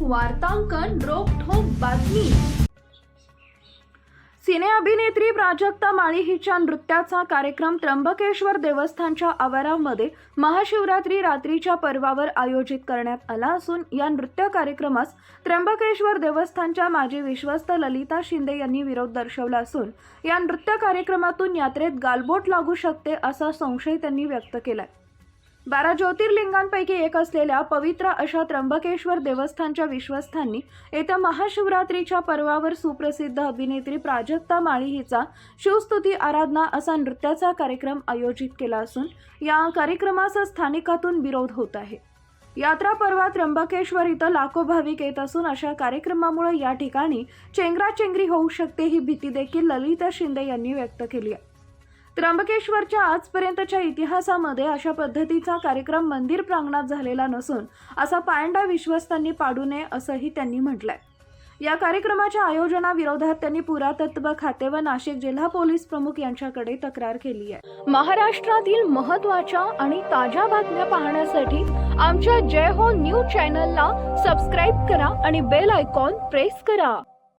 वार्तांकन रोखोक बातमी. सिने अभिनेत्री प्राजक्ता माळी हिच्या नृत्याचा कार्यक्रम त्र्यंबकेश्वर देवस्थानच्या आवारामध्ये महाशिवरात्री रात्रीच्या पर्वावर आयोजित करण्यात आला असून या नृत्य कार्यक्रमास त्र्यंबकेश्वर देवस्थानच्या माजी विश्वस्त ललिता शिंदे यांनी विरोध दर्शवला असून या नृत्य कार्यक्रमातून यात्रेत गालबोट लागू शकते असा संशय त्यांनी व्यक्त केलाय. बारा ज्योतिर्लिंगांपैकी एक असलेल्या पवित्र अशा त्र्यंबकेश्वर देवस्थानच्या विश्वस्थांनी येत्या महाशिवरात्रीच्या पर्वावर सुप्रसिद्ध अभिनेत्री प्राजक्ता माळी हिचा शिवस्तुती आराधना असा नृत्याचा कार्यक्रम आयोजित केला असून या कार्यक्रमास स्थानिकातून विरोध होत आहे. यात्रा पर्वा त्र्यंबकेश्वर इथं लाखो भाविक येत असून अशा कार्यक्रमामुळे या ठिकाणी चेंगराचेंगरी होऊ शकते ही भीती देखील ललिता शिंदे यांनी व्यक्त केली आहे. त्र्यंबकेश्वरच्या आजपर्यंतच्या इतिहासामध्ये अशा पद्धतीचा कार्यक्रम मंदिर प्रांगणात झालेला नसून असा पायंडा विश्वस्तांनी पाडू नये असंही त्यांनी म्हटलंय. या कार्यक्रमाच्या आयोजनाविरोधात त्यांनी पुरातत्व खाते व नाशिक जिल्हा पोलीस प्रमुख यांच्याकडे तक्रार केली आहे. महाराष्ट्रातील महत्त्वाच्या आणि ताज्या बातम्या पाहण्यासाठी आमच्या जय हो न्यूज चॅनलला सबस्क्राईब करा आणि बेल आयकॉन प्रेस करा.